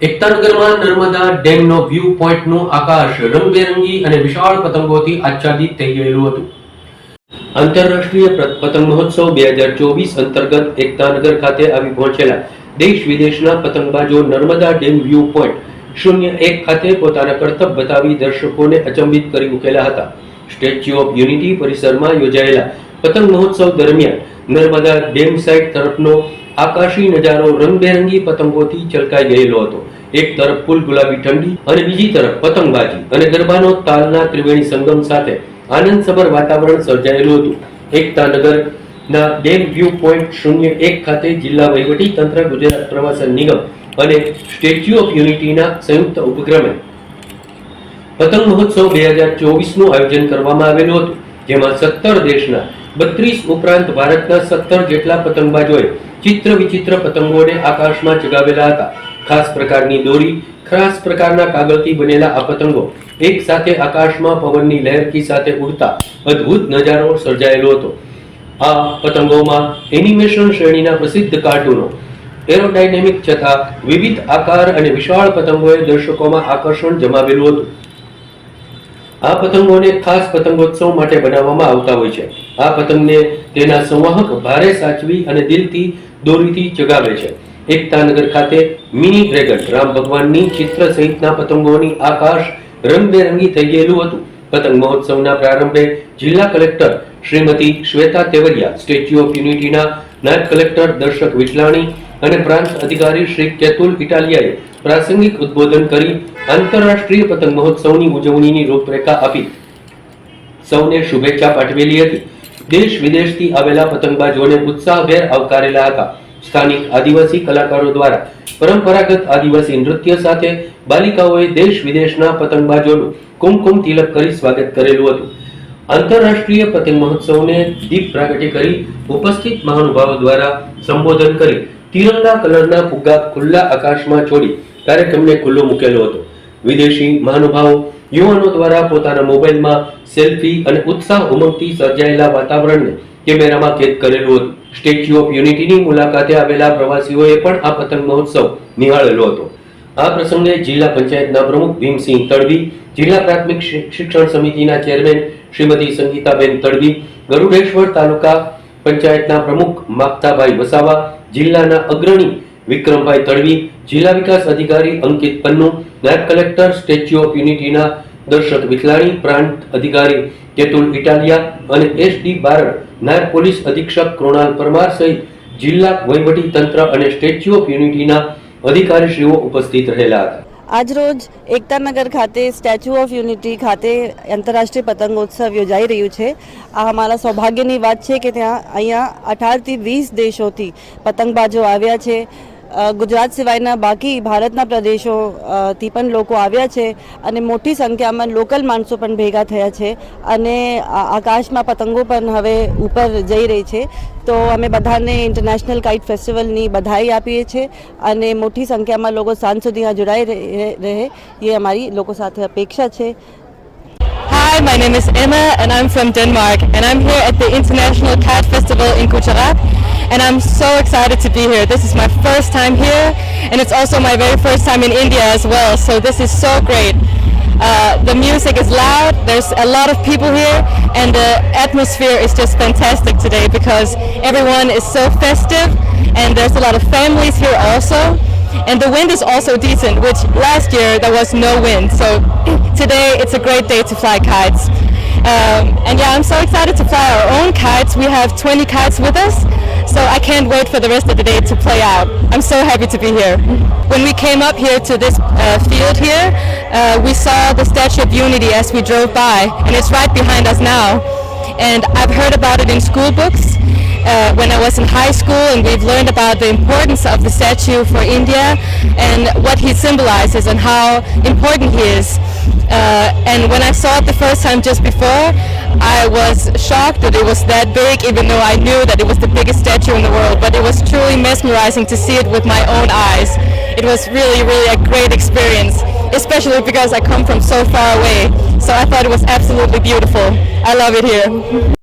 એકતાનગરમાં Narmada ડેમનો view પોઈન્ટનું આકાશ રંગબેરંગી અને વિશાળ પતંગોથી આચ્છાદિત થઈ ગયેલું હતું. આંતરરાષ્ટ્રીય પતંગ મહોત્સવ બે હજાર ચોવીસ અંતર્ગત એકતાનગર ખાતે આવી પહોંચેલા દેશ વિદેશના પતંગબાજો નર્મદા ડેમ વ્યૂ પોઈન્ટ શૂન્ય એક ખાતે પોતાના કરતબ બતાવી દર્શકોને અચંબિત કરી મૂકેલા હતા. સ્ટેચ્યુ ઓફ યુનિટી પરિસરમાં યોજાયેલા પતંગ મહોત્સવ દરમિયાન નર્મદા ડેમ સાઇટ તરફનો આકાશી નજારો રંગબેરંગી પતંગોથી છલકાઈ ગયેલો હતો. એક તરફ ફૂલ ગુલાબી ઠંડી અને બીજી તરફ પતંગબાજી અને ગરબાનો તાલના ત્રિવેણી સંગમ સાથે આનંદસભર વાતાવરણ સર્જાયેલું હતું. એકતાનગરના ડેમ વ્યૂ પોઈન્ટ શૂન્ય એક ખાતે જિલ્લા વહીવટી તંત્ર, ગુજરાત પ્રવાસન નિગમ અને સ્ટેચ્યુ ઓફ યુનિટીના સંયુક્ત ઉપક્રમે પતંગ મહોત્સવ બે હજાર ચોવીસનું આયોજન કરવામાં આવેલું હતું, જેમાં સત્તર દેશના બત્રીસ ઉપરાંત ભારતના સત્તર જેટલા પતંગબાજોએ ચિત્ર વિચિત્ર પતંગોને આકાશમાં ચગાવેલા હતા. ખાસ પ્રકારની દોરી, ખાસ પ્રકારના કાગળથી બનેલા આ પતંગો એક સાથે આકાશમાં પવનની લહેરકી સાથે ઉડતા અદ્ભુત નજારો સર્જાયેલો હતો. આ પતંગોમાં એનિમેશન શ્રેણીના પ્રસિદ્ધ કાર્ટૂનો એરોડાયનેમિક છતાં વિવિધ આકાર અને વિશાળ પતંગોએ દર્શકોમાં આકર્ષણ જમાવેલું હતું. આ પતંગોને ખાસ પતંગોત્સવ માટે બનાવવામાં આવતા હોય છે. આ પતંગને તેના સંવાહક ભારે સાચવી અને દિલથી દોરીથી ચગાવે છે. એકતાનગર ખાતે મિની ડ્રેગન રામ ભગવાનની ચિત્ર સહિતના પતંગોની આકાશ રંગબેરંગી થઈ ગયેલું હતું. પતંગ મહોત્સવના પ્રારંભે જિલ્લા collector Shrimati Shweta Tevaria statue of યુનિટીના નાયબ કલેક્ટર દર્શક વિટલાણી અને પ્રાંત અધિકારી શ્રી કેતુલ ઇટાલિયાએ પ્રાસંગિક ઉદ્બોધન કરી આંતરરાષ્ટ્રીય પતંગ મહોત્સવની ઉજવણીની રૂપરેખા આપી. સૌને શુભેચ્છા પાઠવેલી હતી. દેશ વિદેશથી આવેલા પતંગબાજોને ઉત્સાહભેર આવકારેલા હતા. સ્થાનિક આદિવાસી કલાકારો દ્વારા પરંપરાગત આદિવાસી નૃત્ય સાથે બાલિકાઓએ દેશ વિદેશના પતંગબાજોનું કુમકુમ તિલક કરી સ્વાગત કરેલું હતું. આંતરરાષ્ટ્રીય પતંગ મહોત્સવને દીપ પ્રાગટ્ય કરી ઉપસ્થિત મહાનુભાવો દ્વારા સંબોધન કરી. તિરંગા કલરના ફુગ્ગા ખુલ્લા આકાશમાં છોડી કાર્યક્રમને ખુલ્લો મૂકેલો હતો. વિદેશી મહાનુભાવો યુવાનો દ્વારા પોતાના મોબાઈલમાં સેલ્ફી અને ઉત્સાહ ઉમંગથી સર્જાયેલા વાતાવરણને કેમેરામાં કેદ કરેલું હતું. સ્ટેચ્યુ ઓફ યુનિટીની મુલાકાતે આવેલા પ્રવાસીઓએ પણ આ પતંગ મહોત્સવ નિહાળેલો હતો. આ પ્રસંગે જિલ્લા પંચાયતના પ્રમુખ ભીમસિંહ તડવી, જિલ્લા પ્રાથમિક શિક્ષણ સમિતિના ચેરમેન શ્રીમતી સંગીતાબેન તડવી, ગરુડેશ્વર તાલુકા પંચાયતના પ્રમુખ માગતાભાઈ વસાવા, જિલ્લાના અગ્રણી વિક્રમભાઈ તડવી, જિલ્લા વિકાસ અધિકારી અંકિત પન્નુ, નાયબ કલેક્ટર, સ્ટેચ્યુ ઓફ યુનિટીના દર્શક વિકલાણી પ્રાંત અધિકારી કેતુલ ઇટાલિયા અને એસ ડી બારડ, નાયબ પોલીસ અધિક્ષક કૃણાલ પરમાર સહિત જિલ્લા વહીવટી તંત્ર અને સ્ટેચ્યુ ઓફ યુનિટીના અધિકારીશ્રીઓ ઉપસ્થિત રહેલા હતા. આજરોજ એકતાનગર ખાતે સ્ટેચ્યુ ઓફ યુનિટી ખાતે આંતરરાષ્ટ્રીય પતંગોત્સવ યોજાઈ રહ્યું છે. આ અમારા સૌભાગ્યની વાત છે કે ત્યાં અહીંયા અઢારથી વીસ દેશોથી પતંગબાજો આવ્યા છે. ગુજરાત સિવાયના બાકી ભારતના પ્રદેશો અ, પણ લોકો આવ્યા છે અને મોટી સંખ્યામાં લોકલ માણસો પણ ભેગા થયા છે અને આકાશમાં પતંગો પણ હવે ઉપર જઈ રહી છે. તો અમે બધાને ઇન્ટરનેશનલ કાઇટ ફેસ્ટિવલની બધાઈ આપીએ છીએ અને મોટી સંખ્યામાં લોકો સાંજ સુધી આ જોડાઈ રહે એ અમારી લોકો સાથે અપેક્ષા છે. Hi, my name is Emma and I'm from Denmark and I'm here at the International Cat Festival in Kucharak and I'm so excited to be here. This is my first time here and it's also my very first time in India as well. So this is so great. Uh, the music is loud, there's a lot of people here and the atmosphere is just fantastic today because everyone is so festive and there's a lot of families here also. And the wind is also decent which last year there was no wind. So today it's a great day to fly kites. Um, and yeah i'm so excited to fly our own kites. We have 20 kites with us so i can't wait for the rest of the day to play out. I'm so happy to be here. When we came up here to this uh, field here uh, we saw the statue of unity as we drove by and it's right behind us now. And I've heard about it in school books uh, when I was in high school, and we've learned about the importance of the statue for India and what he symbolizes and how important he is. Uh, and when I saw it the first time just before, I was shocked that it was that big, even though I knew that it was the biggest statue in the world. But it was truly mesmerizing to see it with my own eyes. It was really, really a great experience, especially because I come from so far away. So I thought it was absolutely beautiful. I love it here.